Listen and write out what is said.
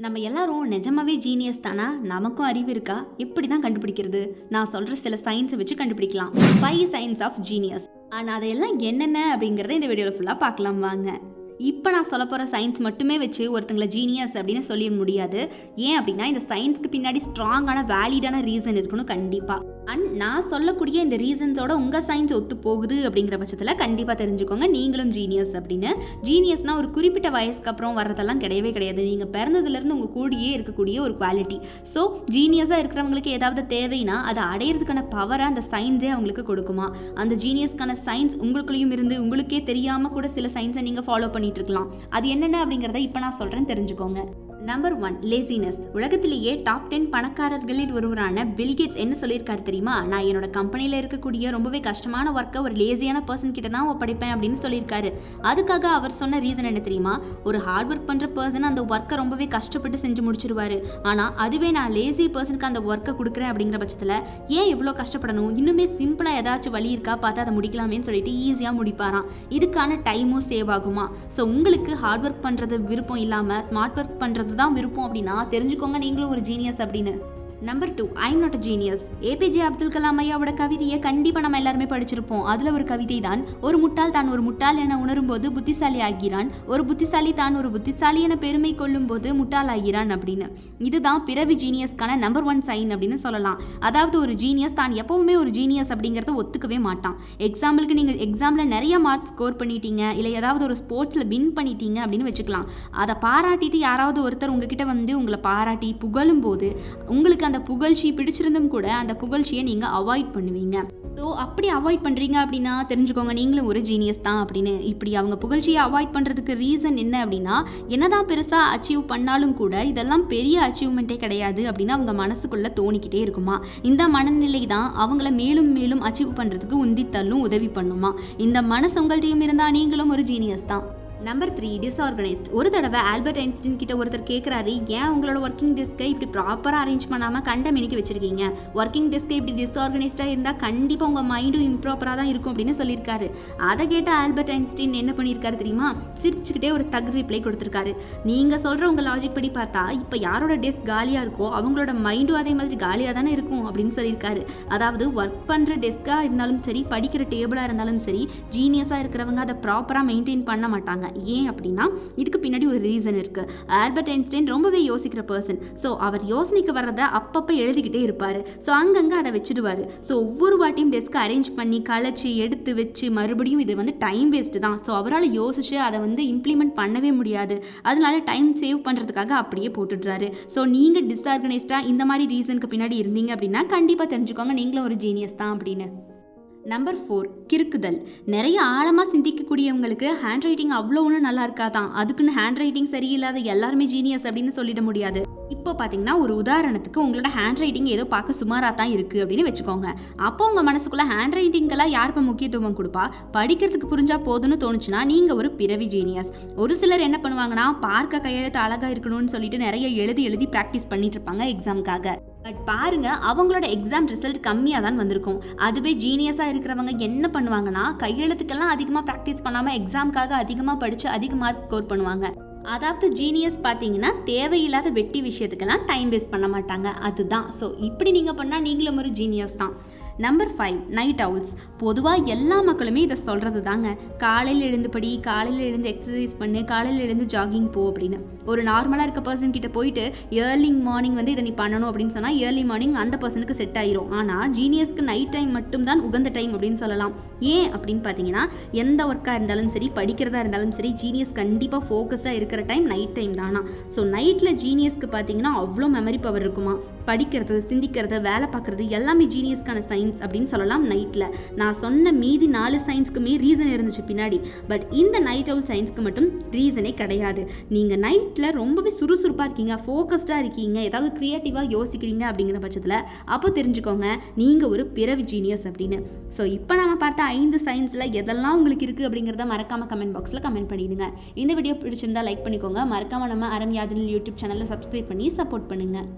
நம்ம எல்லாரும் நிஜமாவே ஜீனியஸ் தானா? நமக்கும் அறிவு இருக்கா? எப்படி தான் கண்டுபிடிக்கிறது. நான் சொல்கிற சில சயின்ஸை வச்சு கண்டுபிடிக்கலாம். ஃபைவ் சயின்ஸ் ஆஃப் ஜீனியஸ் ஆனால் அதையெல்லாம் என்னென்ன அப்படிங்கிறத இந்த வீடியோவில் ஃபுல்லாக பார்க்கலாம். வாங்க. இப்போ நான் சொல்ல போகிற சயின்ஸ் மட்டுமே வச்சு ஒருத்தங்களை ஜீனியஸ் அப்படின்னு சொல்லிட முடியாது. ஏன் அப்படின்னா இந்த சயின்ஸ்க்கு பின்னாடி ஸ்ட்ராங்கான வேலிடான ரீசன் இருக்கணும் கண்டிப்பாக அண்ட் நான் சொல்லக்கூடிய இந்த ரீசன்ஸோட உங்கள் சயின்ஸ் ஒத்து போகுது அப்படிங்கிற பட்சத்தில் கண்டிப்பாக தெரிஞ்சுக்கோங்க. நீங்களும் ஜீனியஸ் அப்படின்னு. ஜீனியஸ்னால் ஒரு குறிப்பிட்ட வயசுக்கு அப்புறம் வர்றதெல்லாம் கிடையவே கிடையாது. நீங்கள் பிறந்ததுலேருந்து உங்கள் கூடயே இருக்கக்கூடிய ஒரு குவாலிட்டி ஸோ ஜீனியஸாக இருக்கிறவங்களுக்கு ஏதாவது தேவைன்னா அதை அடையிறதுக்கான பவரை அந்த சயின்ஸே அவங்களுக்கு கொடுக்குமா? அந்த ஜீனியஸ்க்கான சயின்ஸ் உங்களுக்குள்ளேயும் இருந்து உங்களுக்கே தெரியாமல் கூட சில சயின்ஸை நீங்கள் ஃபாலோ பண்ணி இருக்கலாம். அது என்னென்ன அப்படிங்கிறத இப்போ நான் சொல்கிறேன் தெரிஞ்சுக்கோங்க. நம்பர் ஒன் லேசினஸ் உலகத்திலேயே டாப் டென் பணக்காரர்களில் ஒருவரான பில்கேட்ஸ் என்ன சொல்லியிருக்காரு தெரியுமா? நான் என்னோட கம்பெனியில் இருக்கக்கூடிய ரொம்பவே கஷ்டமான ஒர்க்கை ஒரு லேசியான பர்சன் கிட்ட தான் ஒப்படைப்பேன் அப்படின்னு சொல்லியிருக்காரு. அதுக்காக அவர் சொன்ன ரீசன் என்ன தெரியுமா? ஒரு ஹார்ட் ஒர்க் பண்ணுற பர்சன் அந்த ஒர்க்கை ரொம்பவே கஷ்டப்பட்டு செஞ்சு முடிச்சிருவாரு. ஆனால் அதுவே நான் லேசி பர்சனுக்கு அந்த ஒர்க்கை கொடுக்குறேன் அப்படிங்கிற பட்சத்தில் ஏன் இவ்வளோ கஷ்டப்படணும்? இன்னுமே சிம்பிளாக ஏதாச்சும் வழி இருக்கா? பார்த்து அதை முடிக்கலாமேன்னு சொல்லிட்டு ஈஸியாக முடிப்பாராம். இதுக்கான டைமும் சேவ் ஆகுமா ஸோ உங்களுக்கு ஹார்ட் ஒர்க் பண்ணுறது விருப்பம் இல்லாமல் ஸ்மார்ட் ஒர்க் பண்ணுறது தான் விருப்பம் அப்படின்னா தெரிஞ்சுக்கோங்க நீங்களும் ஒரு ஜீனியஸ் அப்படின்னு. Number two I'm not a genius APJ Abdul Kalam ஐயாவோட கவிதையை கண்டிப்பாக நம்ம எல்லாருமே படிச்சிருப்போம். அதில் ஒரு கவிதை தான் ஒரு முட்டாள் தான் ஒரு முட்டாள் என உணரும்போது புத்திசாலி ஆகிறான். ஒரு புத்திசாலி தான் ஒரு புத்திசாலி என பெருமை கொள்ளும்போது முட்டாள் ஆகிறான் அப்படின்னு. இதுதான் பிறவி ஜீனியஸ்க்கான நம்பர் ஒன் சைன் அப்படின்னு சொல்லலாம். அதாவது ஒரு ஜீனியஸ் தான் எப்பவுமே ஒரு ஜீனியஸ் அப்படிங்கிறத ஒத்துக்கவே மாட்டான். எக்ஸாம்பிளுக்கு நீங்கள் எக்ஸாமில் நிறைய மார்க்ஸ் ஸ்கோர் பண்ணிட்டீங்க இல்லை ஏதாவது ஒரு ஸ்போர்ட்ஸில் வின் பண்ணிட்டீங்க அப்படின்னு வச்சுக்கலாம். அதை பாராட்டிட்டு யாராவது ஒருத்தர் உங்ககிட்ட வந்து உங்களை பாராட்டி புகழும் போது உங்களுக்கு அந்த புகழ்ச்சி பிடிச்சிருந்தும் கூட அந்த புகழ்ச்சியை நீங்கள் அவாய்ட் பண்ணுவீங்க. ஸோ அப்படி அவாய்ட் பண்ணுறீங்க அப்படின்னா தெரிஞ்சுக்கோங்க நீங்களும் ஒரு ஜீனியஸ் தான் அப்படின்னு. இப்படி அவங்க புகழ்ச்சியை அவாய்ட் பண்ணுறதுக்கு ரீசன் என்ன அப்படின்னா என்னதான் பெருசாக அச்சீவ் பண்ணாலும் கூட இதெல்லாம் பெரிய அச்சீவ்மெண்ட்டே கிடையாது அப்படின்னு அவங்க மனசுக்குள்ளே தோணிக்கிட்டே இருக்குமா? இந்த மனநிலை தான் அவங்கள மேலும் மேலும் அச்சீவ் பண்ணுறதுக்கு உந்தி தள்ளும் உதவி பண்ணுமா? இந்த மனசு உங்கள்கிட்டயும் இருந்தால் நீங்களும் ஒரு ஜீனியஸ் தான். நம்பர் த்ரீ டிஸ்ஆர்கனைஸ்ட் ஒரு தடவை ஆல்பர்ட் ஐன்ஸ்டின் கிட்ட ஒருத்தர் கேட்குறாரு ஏன் உங்களோட ஒர்க்கிங் டெஸ்க்கை இப்படி ப்ராப்பராக அரேஞ்ச் பண்ணாமல் கண்ட மினிக்கு வச்சிருக்கீங்க? ஒர்க்கிங் டெஸ்க் இப்படி டிஸ்ஆர்கனைஸ்டாக இருந்தால் கண்டிப்பாக உங்கள் மைண்டும் இம்ப்ராப்பராக தான் இருக்கும் அப்படின்னு சொல்லியிருக்காரு. அதை கேட்ட ஆல்பர்ட் ஐன்ஸ்டீன் என்ன பண்ணியிருக்காரு தெரியுமா? சிரிச்சுக்கிட்டே ஒரு தக் ரிப்ளை கொடுத்துருக்காரு. நீங்கள் சொல்கிற உங்கள் லாஜிக் படி பார்த்தா இப்போ யாரோட டெஸ்க் காலியாக இருக்கோ அவங்களோட மைண்டும் அதே மாதிரி காலியாக தானே இருக்கும் அப்படின்னு சொல்லியிருக்காரு. அதாவது ஒர்க் பண்ணுற டெஸ்க்காக இருந்தாலும் சரி படிக்கிற டேபிளாக இருந்தாலும் சரி ஜீனியஸாக இருக்கிறவங்க அதை ப்ராப்பராக மெயின்டைன் பண்ண மாட்டாங்க. ஏன் அப்படின்னா இதுக்கு பின்னாடி ஒரு ரீசன் இருக்குது ஆல்பர்ட் ஐன்ஸ்டைன் ரொம்பவே யோசிக்கிற பர்சன் ஸோ அவர் யோசனைக்கு வர்றதை அப்பப்போ எழுதிக்கிட்டே இருப்பார். ஸோ அங்கங்கே அதை வச்சுடுவார். ஸோ ஒவ்வொரு வாட்டியும் டெஸ்க்கை அரேஞ்ச் பண்ணி கலைச்சி எடுத்து வச்சு மறுபடியும் இது வந்து டைம் வேஸ்ட்டு தான். ஸோ அவரால் யோசிச்சு அதை வந்து இம்ப்ளிமெண்ட் பண்ணவே முடியாது. அதனால டைம் சேவ் பண்ணுறதுக்காக அப்படியே போட்டுடுறாரு. ஸோ நீங்கள் டிஸ்ஆர்கனைஸ்டாக இந்த மாதிரி ரீசனுக்கு பின்னாடி இருந்தீங்க அப்படின்னா கண்டிப்பாக தெரிஞ்சுக்கோங்க. நீங்களும் ஒரு ஜீனியஸ் தான் அப்படின்னு. நம்பர் ஃபோர் கிறுக்குதல். நிறைய ஆழமாக சிந்திக்கக்கூடியவங்களுக்கு ஹேண்ட் ரைட்டிங் அவ்வளோ ஒன்றும் நல்லா இருக்காதான். அதுக்குன்னு ஹேண்ட் ரைட்டிங் சரியில்லாத எல்லாருமே ஜீனியஸ் அப்படின்னு சொல்லிட முடியாது. இப்போ பார்த்தீங்கன்னா ஒரு உதாரணத்துக்கு உங்களோட ஹேண்ட் ரைட்டிங் ஏதோ பார்க்க சுமாராக தான் இருக்குது அப்படின்னு வச்சுக்கோங்க. அப்போ உங்கள் மனசுக்குள்ளே ஹேண்ட் ரைட்டிங்கெல்லாம் யார் இப்போ முக்கியத்துவம் கொடுப்பா? படிக்கிறதுக்கு புரிஞ்சால் போதும்னு தோணுச்சுன்னா நீங்கள் ஒரு பிறவி ஜீனியஸ் ஒரு சிலர் என்ன பண்ணுவாங்கன்னா பார்க்க கையெழுத்து அழகாக இருக்கணும்னு சொல்லிட்டு நிறைய எழுதி எழுதி ப்ராக்டிஸ் பண்ணிட்டு இருப்பாங்க எக்ஸாமுக்காக பட் பாருங்க அவங்களோட எக்ஸாம் ரிசல்ட் கம்மியாக தான் வந்திருக்கும். அதுவே ஜீனியஸாக இருக்கிறவங்க என்ன பண்ணுவாங்கன்னா கையெழுத்துக்கெல்லாம் அதிகமாக ப்ராக்டிஸ் பண்ணாமல் எக்ஸாமுக்காக அதிகமாக படித்து அதிக மார்க் ஸ்கோர் பண்ணுவாங்க. அதாவது ஜீனியஸ் பார்த்தீங்கன்னா தேவையில்லாத வெட்டி விஷயத்துக்கெல்லாம் டைம் வேஸ்ட் பண்ண மாட்டாங்க. அதுதான். ஸோ இப்படி நீங்கள் பண்ணால் நீங்களும் ஒரு ஜீனியஸ் தான். நம்பர் ஃபைவ் நைட் அவுல்ஸ் பொதுவாக எல்லா மக்களுமே இதை சொல்கிறது தாங்க காலையில் எழுந்து படி காலையில் எழுந்து எக்ஸசைஸ் பண்ணு காலையில் எழுந்து ஜாகிங் போ அப்படின்னு. ஒரு நார்மலாக இருக்க பர்சன் கிட்ட போயிட்டு ஏர்லி மார்னிங் வந்து இதை நீ பண்ணணும் அப்படின்னு சொன்னால் ஏர்லி மார்னிங் அந்த பர்சனுக்கு செட் ஆயிரும். ஆனால் ஜீனியஸ்க்கு நைட் டைம் மட்டும்தான் உகந்த டைம் அப்படின்னு சொல்லலாம். ஏன் அப்படின்னு பார்த்தீங்கன்னா எந்த ஒர்க்காக இருந்தாலும் சரி படிக்கிறதா இருந்தாலும் சரி ஜீனியஸ் கண்டிப்பாக ஃபோக்கஸ்டாக இருக்கிற டைம் நைட் டைம் தானா ஸோ நைட்டில் ஜீனியஸ்க்கு பார்த்தீங்கன்னா அவ்வளோ மெமரி பவர் இருக்குமா? படிக்கிறது சிந்திக்கிறது வேலை பார்க்குறது எல்லாமே ஜீனியஸ்க்கான சயின்ஸ் அப்படின்னு சொல்லலாம் நைட்டில் நான் சொன்ன மீதி நாலு சயின்ஸ்க்குமே ரீசன் இருந்துச்சு பின்னாடி. பட் இந்த நைட் அவுட் சயின்ஸ்க்கு மட்டும் ரீசனே கிடையாது. நீங்கள் நைட்டில் ரொம்பவே சுறுசுறுப்பாக இருக்கீங்க ஃபோக்கஸ்டாக இருக்கீங்க ஏதாவது க்ரியேட்டிவாக யோசிக்கிறீங்க அப்படிங்கிற பட்சத்தில் அப்போ தெரிஞ்சுக்கோங்க நீங்கள் ஒரு பிறவி ஜீனியஸ் அப்படின்னு. ஸோ இப்போ நம்ம பார்த்த ஐந்து சயின்ஸில் எதெல்லாம் உங்களுக்கு இருக்குது அப்படிங்கிறத மறக்காமல் கமெண்ட் பாக்ஸில் கமெண்ட் பண்ணிடுங்க. இந்த வீடியோ பிடிச்சிருந்தா லைக் பண்ணிக்கோங்க. மறக்காமல் நம்ம அறம் யாதினில் யூடியூப் சேனலில் சப்ஸ்கிரைப் பண்ணி சப்போர்ட் பண்ணுங்கள்